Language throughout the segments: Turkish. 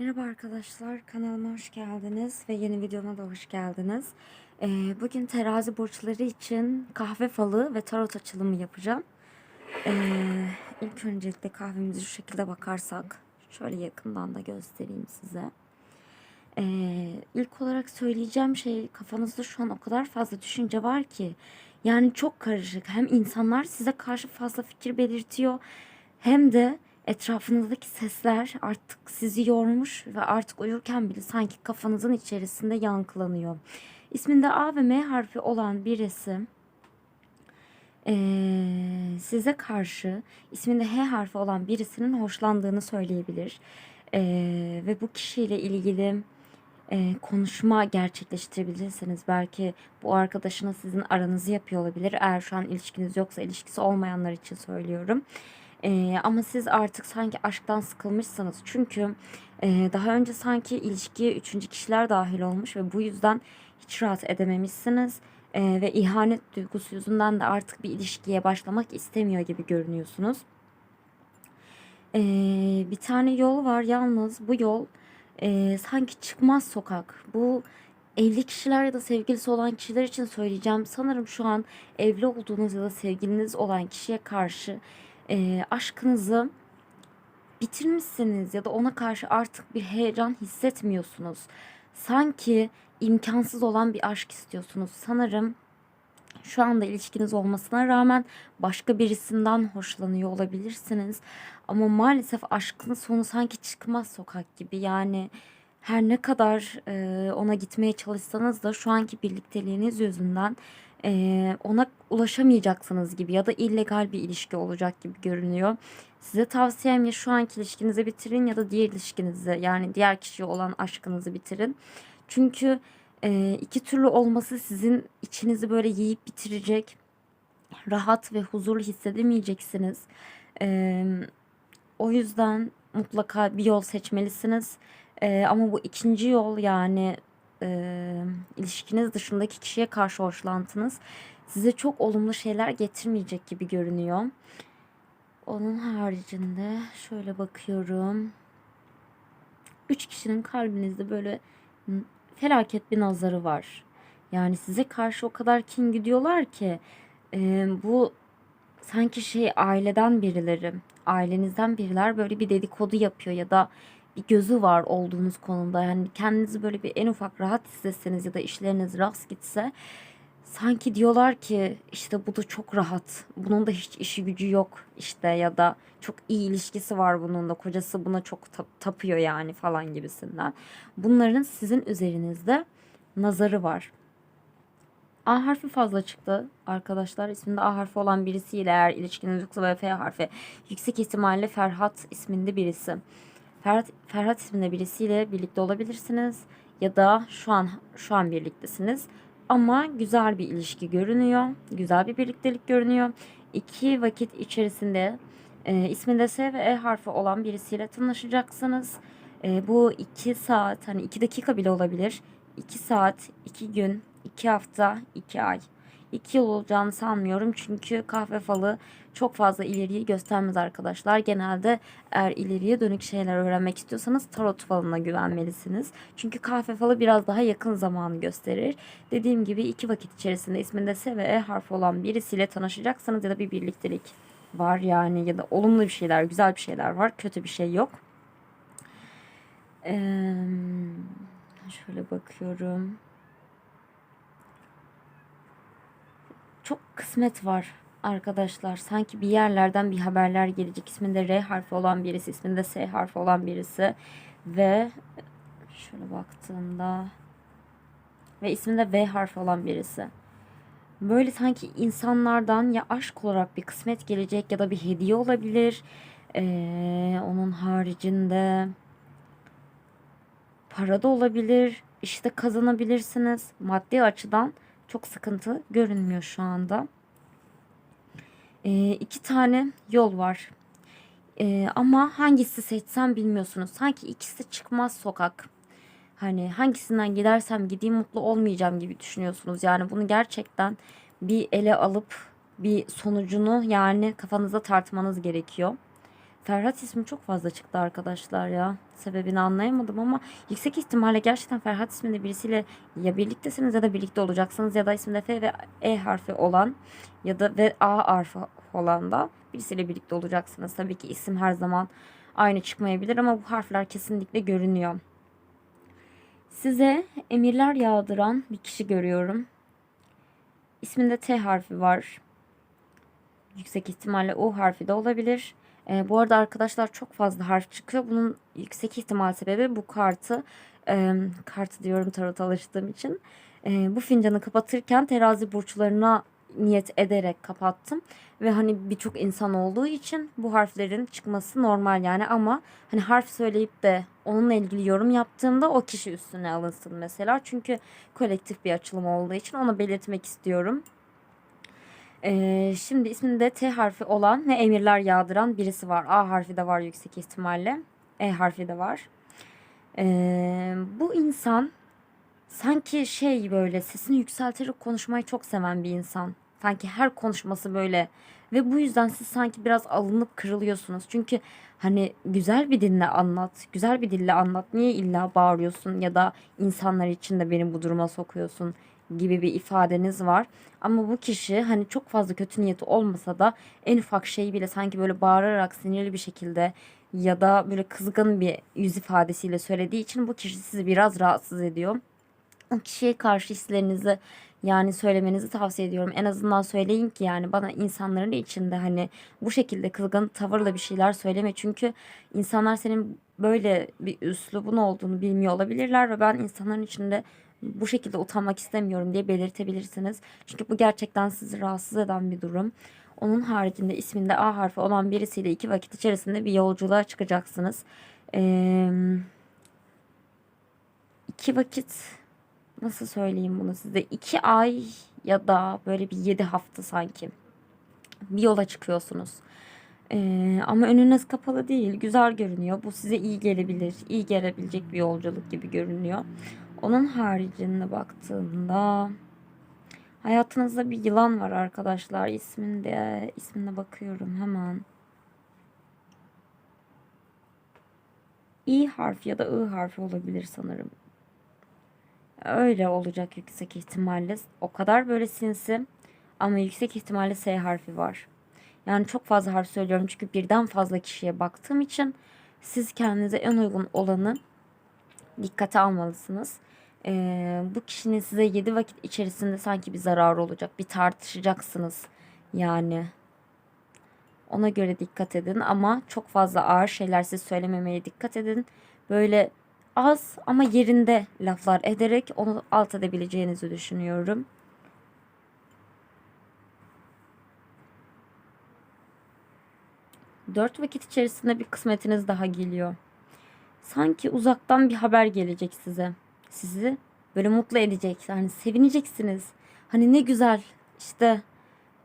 Merhaba arkadaşlar, kanalıma hoş geldiniz ve yeni videoma da hoş geldiniz. Ee, bugün terazi burçları için kahve falı ve tarot açılımı yapacağım. Ee, ilk öncelikle kahvemizi şu şekilde bakarsak, şöyle yakından da göstereyim size. Ee, ilk olarak söyleyeceğim şey kafanızda şu an o kadar fazla düşünce var ki yani çok karışık. Hem insanlar size karşı fazla fikir belirtiyor hem de etrafınızdaki sesler artık sizi yormuş ve artık uyurken bile sanki kafanızın içerisinde yankılanıyor. İsminde A ve M harfi olan birisi eee, size karşı isminde H harfi olan birisinin hoşlandığını söyleyebilir. Eee, ve bu kişiyle ilgili eee, konuşma gerçekleştirebilirsiniz. Belki bu arkadaşınız sizin aranızı yapıyor olabilir. Eğer şu an ilişkiniz yoksa ilişkisi olmayanlar için söylüyorum. Eee, ama siz artık sanki aşktan sıkılmışsınız. Çünkü eee, daha önce sanki ilişkiye üçüncü kişiler dahil olmuş ve bu yüzden hiç rahat edememişsiniz. Eee, ve ihanet duygusu yüzünden de artık bir ilişkiye başlamak istemiyor gibi görünüyorsunuz. Eee, bir tane yol var yalnız bu yol eee, sanki çıkmaz sokak. Bu evli kişiler ya da sevgilisi olan kişiler için söyleyeceğim. Sanırım şu an evli olduğunuz ya da sevgiliniz olan kişiye karşı eee, aşkınızı bitirmişsiniz ya da ona karşı artık bir heyecan hissetmiyorsunuz. Sanki imkansız olan bir aşk istiyorsunuz. Sanırım şu anda ilişkiniz olmasına rağmen başka birisinden hoşlanıyor olabilirsiniz. Ama maalesef aşkın sonu sanki çıkmaz sokak gibi. Yani her ne kadar e, ona gitmeye çalışsanız da şu anki birlikteliğiniz yüzünden e, ona ulaşamayacaksınız gibi ya da illegal bir ilişki olacak gibi görünüyor. Size tavsiyem ya şu anki ilişkinizi bitirin ya da diğer ilişkinizi yani diğer kişiye olan aşkınızı bitirin. Çünkü e, iki türlü olması sizin içinizi böyle yiyip bitirecek. Rahat ve huzurlu hissedemeyeceksiniz. E, o yüzden mutlaka bir yol seçmelisiniz. E, ama bu ikinci yol yani e, ilişkiniz dışındaki kişiye karşı hoşlantınız size çok olumlu şeyler getirmeyecek gibi görünüyor. Onun haricinde şöyle bakıyorum. Üç kişinin kalbinizde böyle felaket bir nazarı var. Yani size karşı o kadar kin gidiyorlar ki e, bu sanki şey aileden birileri, ailenizden biriler böyle bir dedikodu yapıyor ya da bir gözü var olduğunuz konumda. Yani kendinizi böyle bir en ufak rahat hissetseniz ya da işleriniz rast gitse sanki diyorlar ki işte bu da çok rahat. Bunun da hiç işi gücü yok işte ya da çok iyi ilişkisi var bunun da kocası buna çok ta- tapıyor yani falan gibisinden. Bunların sizin üzerinizde nazarı var. A harfi fazla çıktı arkadaşlar. İsminde A harfi olan birisiyle eğer ilişkiniz yoksa ve F harfi yüksek ihtimalle Ferhat isminde birisi. Ferhat, Ferhat isminde birisiyle birlikte olabilirsiniz ya da şu an şu an birliktesiniz. Ama güzel bir ilişki görünüyor. Güzel bir birliktelik görünüyor. İki vakit içerisinde e, isminde S ve E harfi olan birisiyle tanışacaksınız. E, bu iki saat hani iki dakika bile olabilir. İki saat, iki gün, iki hafta, iki ay. İki yıl olacağını sanmıyorum çünkü kahve falı çok fazla ileriyi göstermez arkadaşlar. Genelde eğer ileriye dönük şeyler öğrenmek istiyorsanız tarot falına güvenmelisiniz. Çünkü kahve falı biraz daha yakın zamanı gösterir. Dediğim gibi iki vakit içerisinde isminde S ve E harfi olan birisiyle tanışacaksınız ya da bir birliktelik var yani ya da olumlu bir şeyler, güzel bir şeyler var. Kötü bir şey yok. Eee, şöyle bakıyorum. Çok kısmet var arkadaşlar. Sanki bir yerlerden bir haberler gelecek. İsminde R harfi olan birisi, isminde S harfi olan birisi ve şöyle baktığımda ve isminde V harfi olan birisi. Böyle sanki insanlardan ya aşk olarak bir kısmet gelecek ya da bir hediye olabilir. Ee, onun haricinde para da olabilir. İşte kazanabilirsiniz. Maddi açıdan çok sıkıntı görünmüyor şu anda. Ee, iki tane yol var. Ee, ama hangisi seçsem bilmiyorsunuz. Sanki ikisi çıkmaz sokak. Hani hangisinden gidersem gideyim mutlu olmayacağım gibi düşünüyorsunuz. Yani bunu gerçekten bir ele alıp bir sonucunu yani kafanızda tartmanız gerekiyor. Ferhat ismi çok fazla çıktı arkadaşlar ya. Sebebini anlayamadım ama yüksek ihtimalle gerçekten Ferhat isminde birisiyle ya birliktesiniz ya da birlikte olacaksınız ya da isminde F ve E harfi olan ya da ve A harfi olan da birisiyle birlikte olacaksınız. Tabii ki isim her zaman aynı çıkmayabilir ama bu harfler kesinlikle görünüyor. Size emirler yağdıran bir kişi görüyorum. İsminde T harfi var. Yüksek ihtimalle U harfi de olabilir. Ee, bu arada arkadaşlar çok fazla harf çıkıyor. Bunun yüksek ihtimal sebebi bu kartı, e, kartı diyorum tarot alıştığım için. E, bu fincanı kapatırken terazi burçlarına niyet ederek kapattım. Ve hani birçok insan olduğu için bu harflerin çıkması normal yani ama hani harf söyleyip de onunla ilgili yorum yaptığımda o kişi üstüne alınsın mesela. Çünkü kolektif bir açılım olduğu için onu belirtmek istiyorum. Ee, şimdi isminde T harfi olan ve emirler yağdıran birisi var. A harfi de var yüksek ihtimalle. E harfi de var. Ee, bu insan sanki şey böyle sesini yükselterek konuşmayı çok seven bir insan. Sanki her konuşması böyle ve bu yüzden siz sanki biraz alınıp kırılıyorsunuz. Çünkü hani güzel bir dille anlat, güzel bir dille anlat. Niye illa bağırıyorsun ya da insanlar için de beni bu duruma sokuyorsun gibi bir ifadeniz var. Ama bu kişi hani çok fazla kötü niyeti olmasa da en ufak şeyi bile sanki böyle bağırarak sinirli bir şekilde ya da böyle kızgın bir yüz ifadesiyle söylediği için bu kişi sizi biraz rahatsız ediyor. O kişiye karşı hislerinizi yani söylemenizi tavsiye ediyorum. En azından söyleyin ki yani bana insanların içinde hani bu şekilde kızgın tavırla bir şeyler söyleme. Çünkü insanlar senin böyle bir üslubun olduğunu bilmiyor olabilirler ve ben insanların içinde bu şekilde utanmak istemiyorum diye belirtebilirsiniz. Çünkü bu gerçekten sizi rahatsız eden bir durum. Onun haricinde isminde A harfi olan birisiyle iki vakit içerisinde bir yolculuğa çıkacaksınız. Ee, iki vakit nasıl söyleyeyim bunu size? iki ay ya da böyle bir yedi hafta sanki bir yola çıkıyorsunuz. Ee, ama önünüz kapalı değil. Güzel görünüyor. Bu size iyi gelebilir. iyi gelebilecek bir yolculuk gibi görünüyor. Onun haricinde baktığımda hayatınızda bir yılan var arkadaşlar. İsminde ismine bakıyorum hemen. İ harfi ya da I harfi olabilir sanırım. Öyle olacak yüksek ihtimalle. O kadar böyle sinsi ama yüksek ihtimalle S harfi var. Yani çok fazla harf söylüyorum çünkü birden fazla kişiye baktığım için siz kendinize en uygun olanı dikkate almalısınız. Ee, bu kişinin size 7 vakit içerisinde sanki bir zararı olacak. Bir tartışacaksınız yani. Ona göre dikkat edin ama çok fazla ağır şeyler siz söylememeye dikkat edin. Böyle az ama yerinde laflar ederek onu alt edebileceğinizi düşünüyorum. Dört vakit içerisinde bir kısmetiniz daha geliyor. Sanki uzaktan bir haber gelecek size. Sizi böyle mutlu edecek. Yani sevineceksiniz. Hani ne güzel işte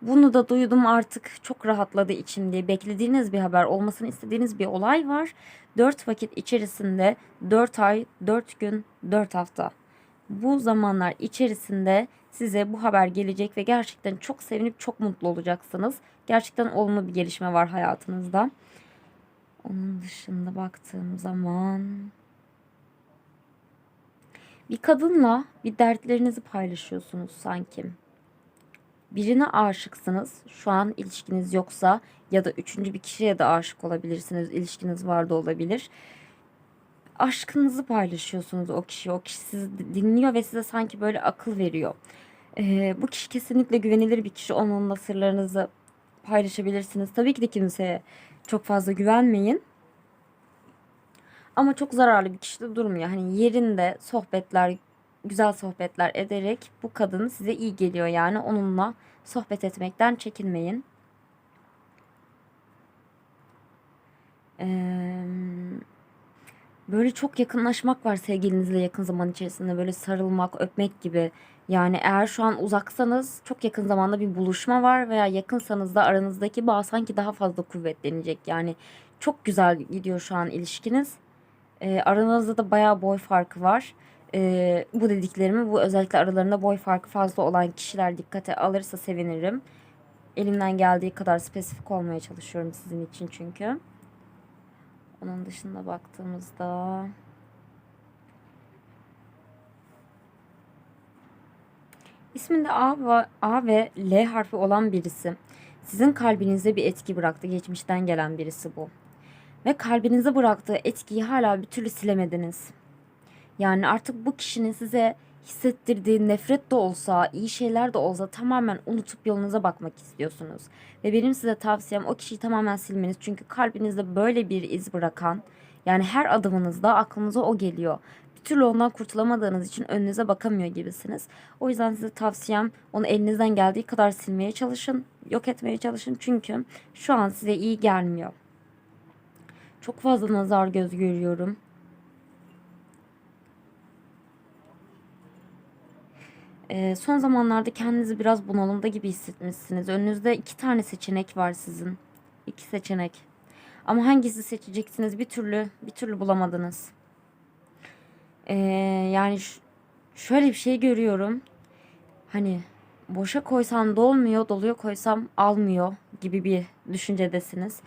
bunu da duydum artık çok rahatladı içim diye beklediğiniz bir haber olmasını istediğiniz bir olay var. 4 vakit içerisinde 4 ay, 4 gün, 4 hafta. Bu zamanlar içerisinde size bu haber gelecek ve gerçekten çok sevinip çok mutlu olacaksınız. Gerçekten olumlu bir gelişme var hayatınızda. Onun dışında baktığım zaman bir kadınla bir dertlerinizi paylaşıyorsunuz sanki. Birine aşıksınız. Şu an ilişkiniz yoksa ya da üçüncü bir kişiye de aşık olabilirsiniz. İlişkiniz var da olabilir. Aşkınızı paylaşıyorsunuz o kişiye. O kişi sizi dinliyor ve size sanki böyle akıl veriyor. Ee, bu kişi kesinlikle güvenilir bir kişi. Onunla sırlarınızı paylaşabilirsiniz. Tabii ki de kimseye çok fazla güvenmeyin. Ama çok zararlı bir kişi de durmuyor. Hani yerinde sohbetler, güzel sohbetler ederek bu kadın size iyi geliyor yani. Onunla sohbet etmekten çekinmeyin. Ee, böyle çok yakınlaşmak var sevgilinizle yakın zaman içerisinde. Böyle sarılmak, öpmek gibi. Yani eğer şu an uzaksanız çok yakın zamanda bir buluşma var veya yakınsanız da aranızdaki bağ sanki daha fazla kuvvetlenecek. Yani çok güzel gidiyor şu an ilişkiniz. E, aranızda da bayağı boy farkı var. E, bu dediklerimi bu özellikle aralarında boy farkı fazla olan kişiler dikkate alırsa sevinirim. Elimden geldiği kadar spesifik olmaya çalışıyorum sizin için çünkü. Bunun dışında baktığımızda isminde A ve, A ve L harfi olan birisi. Sizin kalbinizde bir etki bıraktı. Geçmişten gelen birisi bu. Ve kalbinize bıraktığı etkiyi hala bir türlü silemediniz. Yani artık bu kişinin size hissettirdiği nefret de olsa, iyi şeyler de olsa tamamen unutup yolunuza bakmak istiyorsunuz. Ve benim size tavsiyem o kişiyi tamamen silmeniz. Çünkü kalbinizde böyle bir iz bırakan, yani her adımınızda aklınıza o geliyor. Bir türlü ondan kurtulamadığınız için önünüze bakamıyor gibisiniz. O yüzden size tavsiyem onu elinizden geldiği kadar silmeye çalışın, yok etmeye çalışın. Çünkü şu an size iyi gelmiyor. Çok fazla nazar göz görüyorum. Ee, son zamanlarda kendinizi biraz bunalımda gibi hissetmişsiniz. Önünüzde iki tane seçenek var sizin. İki seçenek. Ama hangisi seçeceksiniz bir türlü bir türlü bulamadınız. Ee, yani şöyle bir şey görüyorum. Hani boşa koysam dolmuyor, doluya koysam almıyor gibi bir düşüncedesiniz.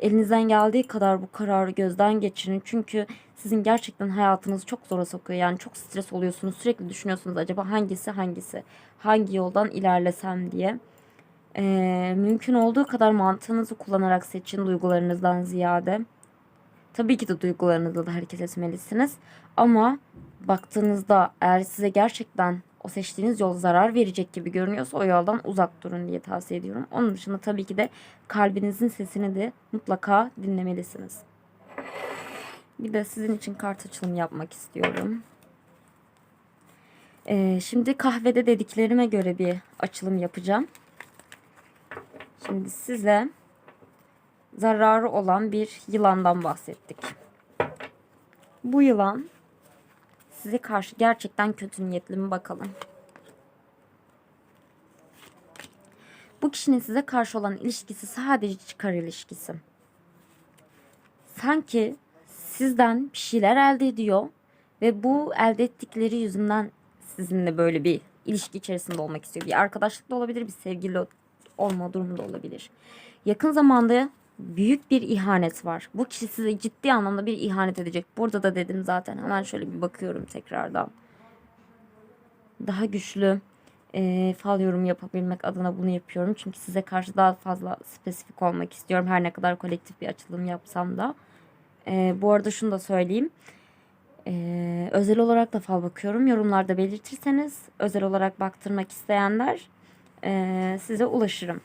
Elinizden geldiği kadar bu kararı gözden geçirin. Çünkü sizin gerçekten hayatınızı çok zora sokuyor. Yani çok stres oluyorsunuz. Sürekli düşünüyorsunuz acaba hangisi hangisi? Hangi yoldan ilerlesem diye. Ee, mümkün olduğu kadar mantığınızı kullanarak seçin duygularınızdan ziyade. Tabii ki de duygularınızla da hareket etmelisiniz. Ama baktığınızda eğer size gerçekten o seçtiğiniz yol zarar verecek gibi görünüyorsa o yoldan uzak durun diye tavsiye ediyorum. Onun dışında tabii ki de kalbinizin sesini de mutlaka dinlemelisiniz. Bir de sizin için kart açılımı yapmak istiyorum. Ee, şimdi kahvede dediklerime göre bir açılım yapacağım. Şimdi size zararı olan bir yılandan bahsettik. Bu yılan size karşı gerçekten kötü niyetli mi bakalım. Bu kişinin size karşı olan ilişkisi sadece çıkar ilişkisi. Sanki sizden bir şeyler elde ediyor ve bu elde ettikleri yüzünden sizinle böyle bir ilişki içerisinde olmak istiyor. Bir arkadaşlık da olabilir, bir sevgili olma durumu da olabilir. Yakın zamanda büyük bir ihanet var. Bu kişi size ciddi anlamda bir ihanet edecek. Burada da dedim zaten. Hemen şöyle bir bakıyorum tekrardan. Daha güçlü e, fal yorum yapabilmek adına bunu yapıyorum. Çünkü size karşı daha fazla spesifik olmak istiyorum. Her ne kadar kolektif bir açılım yapsam da. E, bu arada şunu da söyleyeyim. E, özel olarak da fal bakıyorum. Yorumlarda belirtirseniz özel olarak baktırmak isteyenler e, size ulaşırım.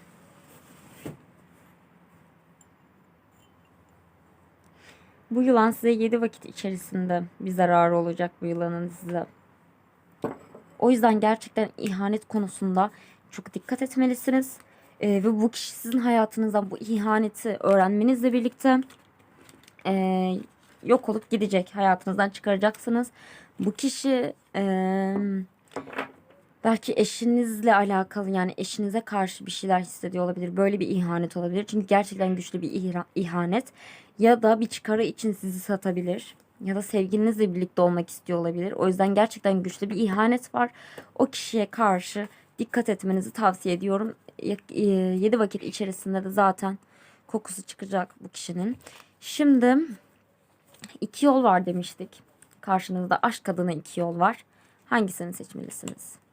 Bu yılan size 7 vakit içerisinde bir zararı olacak bu yılanın size. O yüzden gerçekten ihanet konusunda çok dikkat etmelisiniz. Ee, ve bu kişi sizin hayatınızdan bu ihaneti öğrenmenizle birlikte e, yok olup gidecek. Hayatınızdan çıkaracaksınız. Bu kişi e, belki eşinizle alakalı yani eşinize karşı bir şeyler hissediyor olabilir. Böyle bir ihanet olabilir. Çünkü gerçekten güçlü bir ihanet. Ya da bir çıkarı için sizi satabilir. Ya da sevgilinizle birlikte olmak istiyor olabilir. O yüzden gerçekten güçlü bir ihanet var. O kişiye karşı dikkat etmenizi tavsiye ediyorum. 7 vakit içerisinde de zaten kokusu çıkacak bu kişinin. Şimdi iki yol var demiştik. Karşınızda aşk adına iki yol var. Hangisini seçmelisiniz?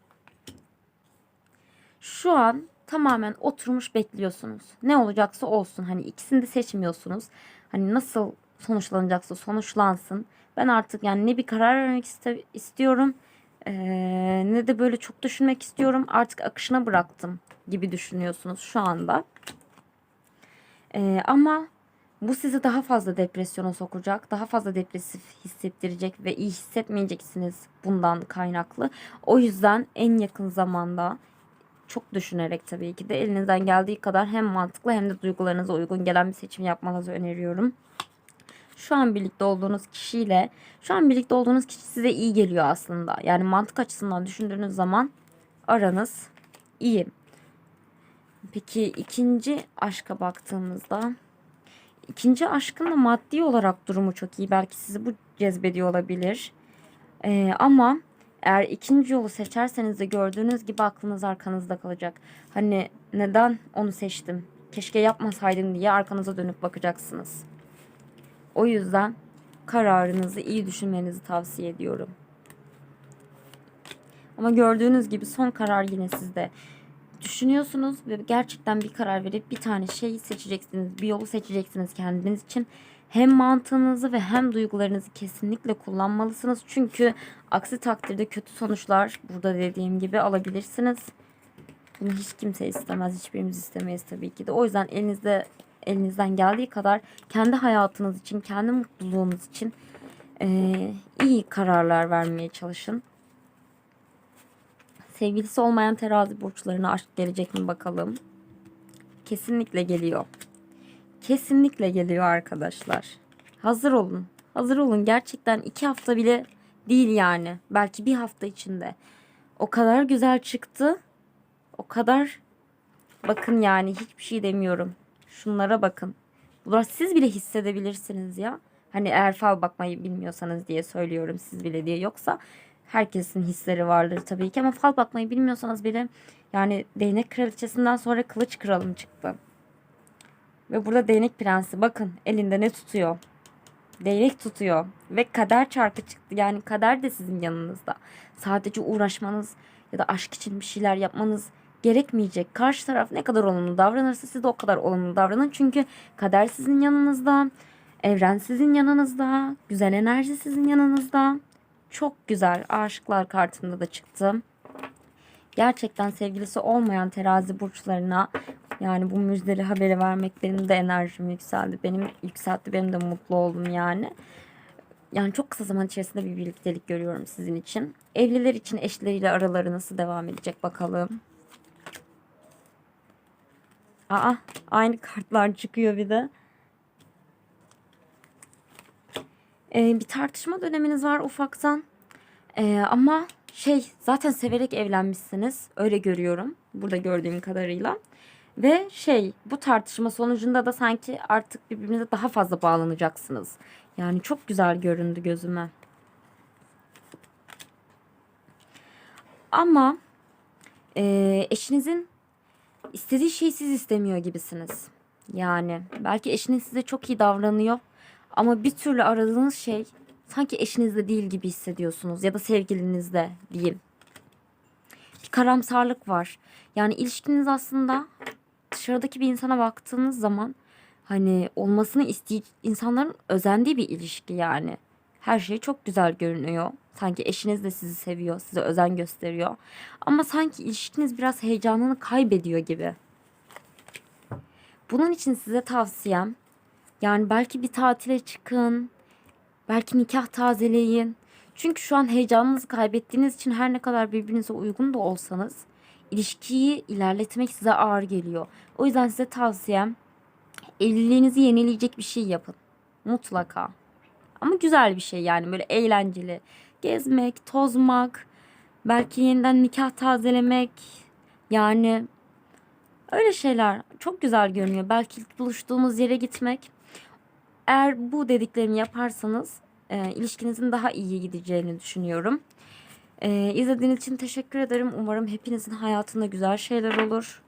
Şu an tamamen oturmuş bekliyorsunuz. Ne olacaksa olsun. Hani ikisini de seçmiyorsunuz. Hani nasıl sonuçlanacaksa sonuçlansın. Ben artık yani ne bir karar vermek iste- istiyorum eee, ne de böyle çok düşünmek istiyorum. Artık akışına bıraktım gibi düşünüyorsunuz şu anda. Eee, ama bu sizi daha fazla depresyona sokacak, daha fazla depresif hissettirecek ve iyi hissetmeyeceksiniz bundan kaynaklı. O yüzden en yakın zamanda çok düşünerek tabii ki de elinizden geldiği kadar hem mantıklı hem de duygularınıza uygun gelen bir seçim yapmanızı öneriyorum. Şu an birlikte olduğunuz kişiyle, şu an birlikte olduğunuz kişi size iyi geliyor aslında. Yani mantık açısından düşündüğünüz zaman aranız iyi. Peki ikinci aşka baktığımızda ikinci aşkın da maddi olarak durumu çok iyi. Belki sizi bu cezbediyor olabilir. Ee, ama eğer ikinci yolu seçerseniz de gördüğünüz gibi aklınız arkanızda kalacak. Hani neden onu seçtim? Keşke yapmasaydım diye arkanıza dönüp bakacaksınız. O yüzden kararınızı iyi düşünmenizi tavsiye ediyorum. Ama gördüğünüz gibi son karar yine sizde. Düşünüyorsunuz ve gerçekten bir karar verip bir tane şeyi seçeceksiniz. Bir yolu seçeceksiniz kendiniz için. Hem mantığınızı ve hem duygularınızı kesinlikle kullanmalısınız. Çünkü aksi takdirde kötü sonuçlar burada dediğim gibi alabilirsiniz. Bunu hiç kimse istemez. Hiçbirimiz istemeyiz tabii ki de. O yüzden elinizde elinizden geldiği kadar kendi hayatınız için, kendi mutluluğunuz için eee, iyi kararlar vermeye çalışın. Sevgilisi olmayan terazi burçlarına aşk gelecek mi bakalım. Kesinlikle geliyor. Kesinlikle geliyor arkadaşlar. Hazır olun. Hazır olun. Gerçekten iki hafta bile değil yani. Belki bir hafta içinde. O kadar güzel çıktı. O kadar bakın yani hiçbir şey demiyorum. Şunlara bakın. Bunlar siz bile hissedebilirsiniz ya. Hani eğer fal bakmayı bilmiyorsanız diye söylüyorum siz bile diye. Yoksa herkesin hisleri vardır tabii ki ama fal bakmayı bilmiyorsanız bile yani değnek kraliçesinden sonra kılıç kralım çıktı. Ve burada değnek prensi bakın elinde ne tutuyor? Değnek tutuyor ve kader çarkı çıktı. Yani kader de sizin yanınızda. Sadece uğraşmanız ya da aşk için bir şeyler yapmanız gerekmeyecek. Karşı taraf ne kadar olumlu davranırsa siz de o kadar olumlu davranın. Çünkü kader sizin yanınızda. Evren sizin yanınızda. Güzel enerji sizin yanınızda. Çok güzel. Aşıklar kartında da çıktı. Gerçekten sevgilisi olmayan terazi burçlarına yani bu müjdeli haberi vermek benim de enerjimi yükseldi. Benim yükseltti. Benim de mutlu oldum yani. Yani çok kısa zaman içerisinde bir birliktelik görüyorum sizin için. Evliler için eşleriyle araları nasıl devam edecek bakalım. Aa aynı kartlar çıkıyor bir de. Ee, bir tartışma döneminiz var ufaktan. Ee, ama şey zaten severek evlenmişsiniz. Öyle görüyorum. Burada gördüğüm kadarıyla. Ve şey bu tartışma sonucunda da sanki artık birbirinize daha fazla bağlanacaksınız. Yani çok güzel göründü gözüme. Ama e, eşinizin istediği şeyi siz istemiyor gibisiniz. Yani belki eşiniz size çok iyi davranıyor ama bir türlü aradığınız şey sanki eşinizde değil gibi hissediyorsunuz ya da sevgilinizde diyeyim. Bir karamsarlık var. Yani ilişkiniz aslında dışarıdaki bir insana baktığınız zaman hani olmasını istey insanların özendiği bir ilişki yani. Her şey çok güzel görünüyor. Sanki eşiniz de sizi seviyor, size özen gösteriyor. Ama sanki ilişkiniz biraz heyecanını kaybediyor gibi. Bunun için size tavsiyem yani belki bir tatile çıkın. Belki nikah tazeleyin. Çünkü şu an heyecanınızı kaybettiğiniz için her ne kadar birbirinize uygun da olsanız ilişkiyi ilerletmek size ağır geliyor. O yüzden size tavsiyem evliliğinizi yenileyecek bir şey yapın. Mutlaka. Ama güzel bir şey yani böyle eğlenceli. Gezmek, tozmak, belki yeniden nikah tazelemek. Yani öyle şeyler çok güzel görünüyor. Belki buluştuğumuz yere gitmek. Eğer bu dediklerimi yaparsanız e, ilişkinizin daha iyi gideceğini düşünüyorum. E, izlediğiniz için teşekkür ederim. Umarım hepinizin hayatında güzel şeyler olur.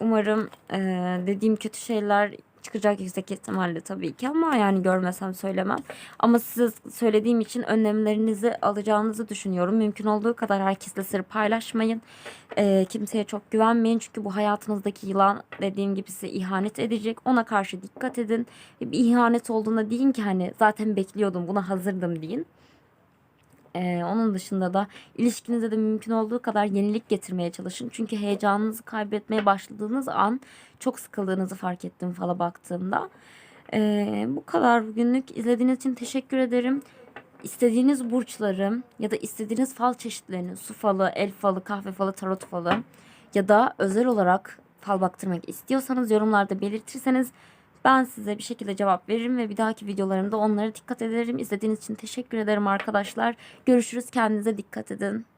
Umarım e, dediğim kötü şeyler çıkacak yüksek ihtimalle tabii ki ama yani görmesem söylemem. Ama size söylediğim için önlemlerinizi alacağınızı düşünüyorum. Mümkün olduğu kadar herkesle sır paylaşmayın. E, kimseye çok güvenmeyin çünkü bu hayatınızdaki yılan dediğim gibi size ihanet edecek. Ona karşı dikkat edin. Bir ihanet olduğunda deyin ki hani zaten bekliyordum buna hazırdım deyin. Ee, onun dışında da ilişkinize de mümkün olduğu kadar yenilik getirmeye çalışın. Çünkü heyecanınızı kaybetmeye başladığınız an çok sıkıldığınızı fark ettim fala baktığımda. Ee, bu kadar bugünlük. izlediğiniz için teşekkür ederim. İstediğiniz burçları ya da istediğiniz fal çeşitlerini su falı, el falı, kahve falı, tarot falı ya da özel olarak fal baktırmak istiyorsanız yorumlarda belirtirseniz ben size bir şekilde cevap veririm ve bir dahaki videolarımda onlara dikkat ederim. İzlediğiniz için teşekkür ederim arkadaşlar. Görüşürüz. Kendinize dikkat edin.